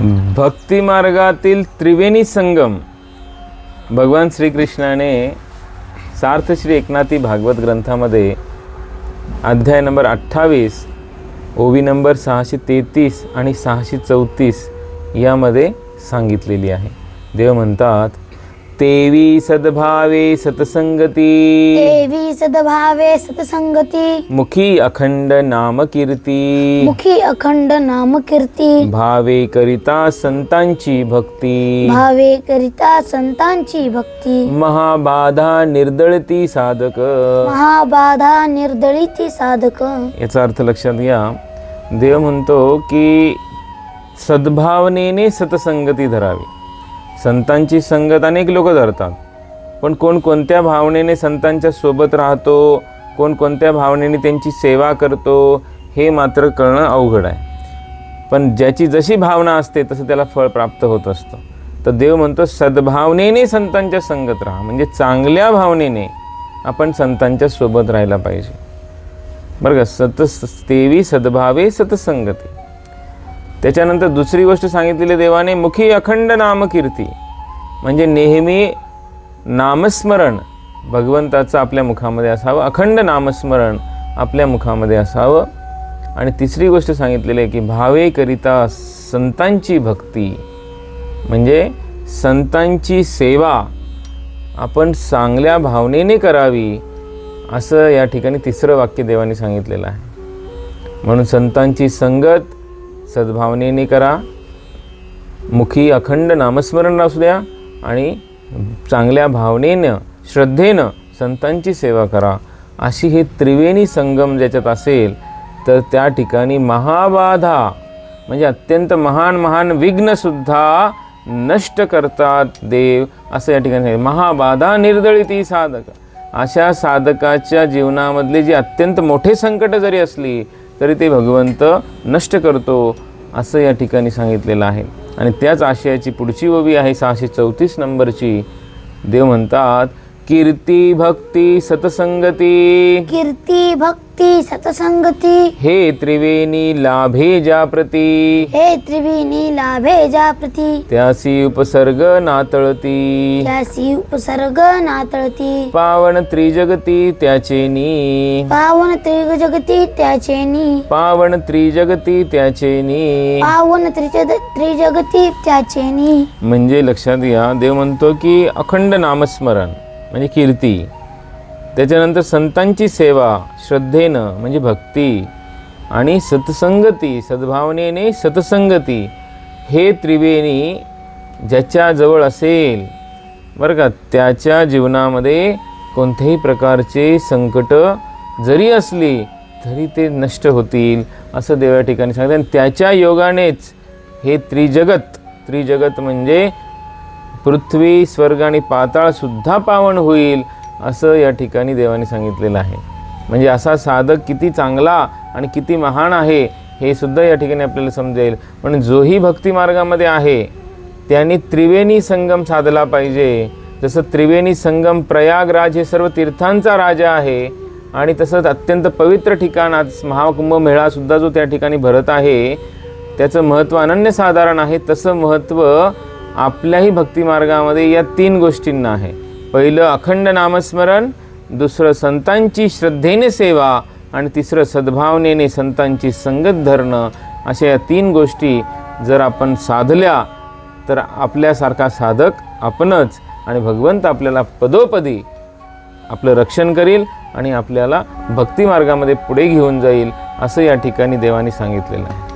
भक्ती मार्गातील त्रिवेणी संगम. भगवान श्रीकृष्णाने सार्थ श्री एकनाथी भागवत ग्रंथामध्ये अध्याय नंबर अठ्ठावीस ओवी नंबर सहाशे तेहतीस आणि सहाशे चौतीस यामध्ये सांगितलेली आहे. देव म्हणतात तेवी सद्भावे सतसंगती। देवी सद्भावे सतसंगती। मुखी अखंड नाम कीर्ती मुखी अखंड नाम कीर्ती भावे करिता संतांची भक्ती। भावे करिता संतांची भक्ती। महाबाधा निर्दळती साधक। महाबाधा निर्दळीती साधक। याचा अर्थ लक्षात घ्या देव म्हणतो की सद्भावनेने सतसंगती धरावी. संतांची संगत अनेक लोक धरतात. पण कोण कोणत्या भावनेने संतांच्या सोबत राहतो? कोण कोणत्या भावनेने त्यांची सेवा करतो? हे मात्र कळणं अवघड आहे. पण ज्याची जशी भावना असते तसं त्याला फळ प्राप्त होत असतं. तर देव म्हणतो सद्भावनेने संतांच्या संगत राहा. म्हणजे चांगल्या भावनेने आपण संतांच्या सोबत राहायला पाहिजे. बरं का? सत तेवी सद्भावे सतसंगती. त्याच्यानंतर दुसरी गोष्ट सांगितलेली देवाने मुखी अखंड नामकीर्ती म्हणजे नेहमी नामस्मरण भगवंताचं आपल्या मुखामध्ये असावं अखंड नामस्मरण आपल्या मुखामध्ये असावं. आणि तिसरी गोष्ट सांगितलेली आहे की भावेकरिता संतांची भक्ती. म्हणजे संतांची सेवा आपण चांगल्या भावनेने करावी असं या ठिकाणी तिसरं वाक्य देवाने सांगितलेलं आहे. म्हणून संतांची संगत सद्भावनेने करा. मुखी अखंड नामस्मरण असू द्या आणि चांगल्या भावनेनं श्रद्धेनं संतांची सेवा करा. अशी हे त्रिवेणी संगम ज्याच्यात असेल तर त्या ठिकाणी महाबाधा म्हणजे अत्यंत महान महान विघ्नसुद्धा नष्ट करतात देव असं या ठिकाणी महाबाधा निर्दळिती साधक. अशा साधकाच्या जीवनामधली जी अत्यंत मोठे संकट जरी असली तरी ते भगवंत नष्ट करतो असं या ठिकाणी सांगितलेलं आहे. आणि त्याच आशयाची पुढची ओवी आहे सहाशे चौतीस नंबरची. देव म्हणतात कीर्ती भक्ती सतसंगती। कीर्ती भक्ती सतसंगती। हे त्रिवेणी लाभे ज्या प्रती हे त्रिवेणी लाभे ज्या प्रती त्यासी उपसर्ग नातळती। त्यासी उपसर्ग नातळती। पावन त्रिजगती त्याचे नी पावन त्रिजगती त्याचे नी पावन त्रिजगती त्याचे नी पावन त्रिजग त्रिजगती त्याचे नी म्हणजे लक्षात घ्या देव म्हणतो की अखंड नामस्मरण। म्हणजे कीर्ती. त्याच्यानंतर संतांची सेवा श्रद्धेनं म्हणजे भक्ती आणि सत्संगती सद्भावनेने सत्संगती हे त्रिवेणी ज्याच्याजवळ असेल बरं का? त्याच्या जीवनामध्ये कोणत्याही प्रकारचे संकट जरी असली तरी ते नष्ट होतील असं देव या ठिकाणी सांगते आणि त्याच्या योगानेच हे त्रिजगत त्रिजगत म्हणजे पृथ्वी स्वर्ग आणि पाताळसुद्धा पावन होईल असं या ठिकाणी देवाने सांगितलेलं आहे. म्हणजे असा साधक किती चांगला आणि किती महान आहे हे सुद्धा या ठिकाणी आपल्याला समजेल. पण जोही भक्तिमार्गामध्ये आहे त्यांनी त्रिवेणी संगम साधला पाहिजे. जसं त्रिवेणी संगम प्रयागराज हे सर्व तीर्थांचा राजा आहे आणि तसंच अत्यंत पवित्र ठिकाण आज महाकुंभ मेळासुद्धा जो त्या ठिकाणी भरत आहे त्याचं महत्त्व अनन्यसाधारण आहे तसं महत्त्व आपल्याही भक्तिमार्गामध्ये या तीन गोष्टींना आहे. पहिलं अखंड नामस्मरण दुसरं संतांची श्रद्धेने सेवा आणि तिसरं सद्भावनेने संतांची संगत धरणं अशा या तीन गोष्टी जर आपण साधल्या तर आपल्यासारखा साधक आपणच आणि भगवंत आपल्याला पदोपदी आपलं रक्षण करील आणि आपल्याला भक्तिमार्गामध्ये पुढे घेऊन जाईल असं या ठिकाणी देवाने सांगितलेलं आहे.